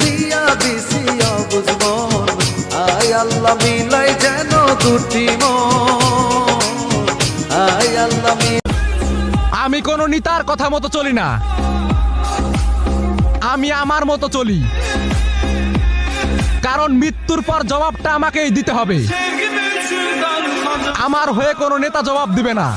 দিয়া দিছি আয় আল্লাহ, মিলাই যেন দুটি আয় আল্লাহ আমি কোনো নিতার কথা মতো চলি না। আমি আমার মতো চলি। কারণ মৃত্যুর পর জবাবটা আমাকেই দিতে হবে। আমার হয়ে কোনো নেতা জবাব দিবে না।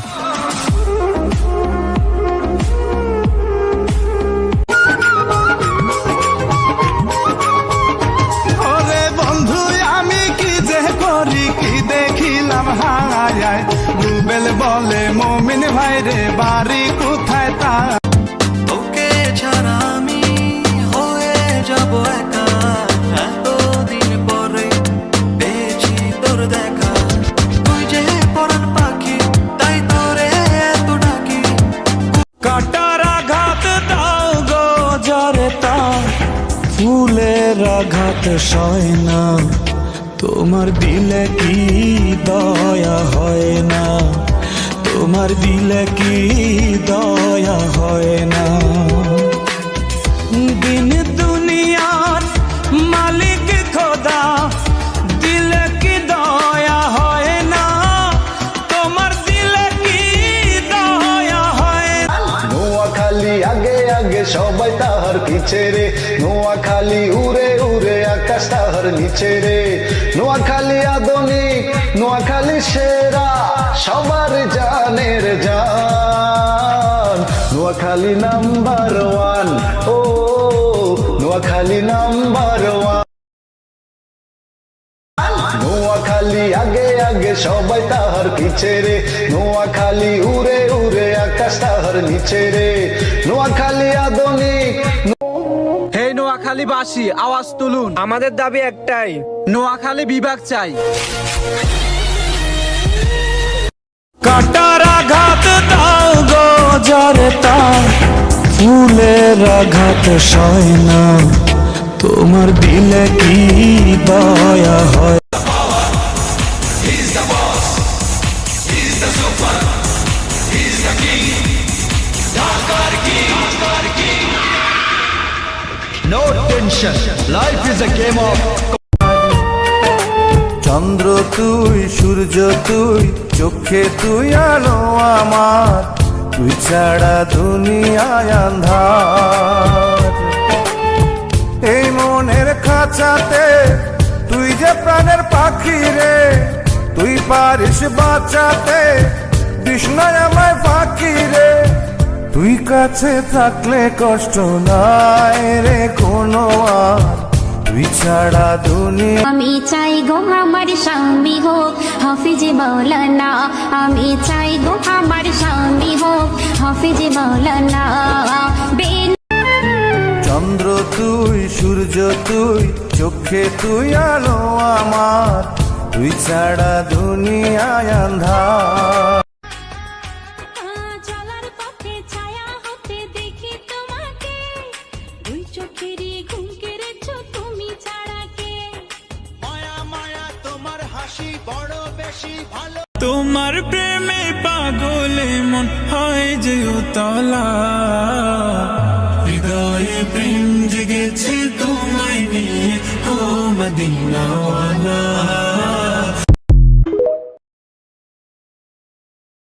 রে বাড়ি কোথায় তা? তোকে ছাড়া আমি হয়ে যাব একা। এতদিন পরে পেয়েছি তোর দেখা। তুই যে পরান পাখি তাই তোরে এত ডাকি। কাটার আঘাত দাও গো জরে তা। ফুলের আঘাত সয় না। তোমার দিলে কি দয়া হয় না? তোমার দিলে কি দয়া হয় না? দিন দুনিয়ার মালিক খোদা, দিলে কি দয়া হয় না? তোমার দিলে কি দয়া হয় না? নোয়াখালী আগে আগে সবাই তাহার পিছে রে। নোয়াখালী খালি উড়ে আকাশ নিচে রে। নোয়াখালী আধুনিক নোয়াখালী সেরা, সবার জানের জান। নোয়াখালী নাম্বার ওয়ান, ও, নোয়াখালী নাম্বার ওয়ান। নোয়াখালী আগে আগে সবাই তাহার পিছে রে। নোয়াখালী উড়ে উড়ে আকাশ তাহার নিচে রে। নোয়াখালী হে নোয়াখালীবাসী আওয়াজ তুলুন। আমাদের দাবি একটাই। নোয়াখালী বিভাগ চাই। কাটার আঘাত দাও গো জরতা ফুলের আঘাত সয় না। তোমার দিলে কি দয়া হয়? No tension life is a game of চন্দ্র তুই, সূর্য তুই, চোখে তুই আলো আমার। তুই ছাড়া দুনিয়ায় আন্ধার। এই মনের খাঁচাতে তুই যে প্রাণের পাখি রে, তুই পারিস বাঁচাতে বিষ্ণয় আমায় ফাঁকি রে। তুই কাছে থাকলে কষ্ট নাই রে কোনো আর। তুই ছাড়া দুনিয়া আমি চাই গো আমার স্বামী হোক হাফিজ মৌলানা আমি চাই গো আমার স্বামী হোক হাফিজ বেন চন্দ্র তুই সূর্য তুই চোখে তুই আলো আমার। তুই ছাড়া দুনিয়ায় আন্ধার। তোমার প্রেমে পাগলে মন হয় যে উতলা। হৃদয়ে প্রেম জেগেছে তোমায় নিয়ে ও মদিনাওয়ালা।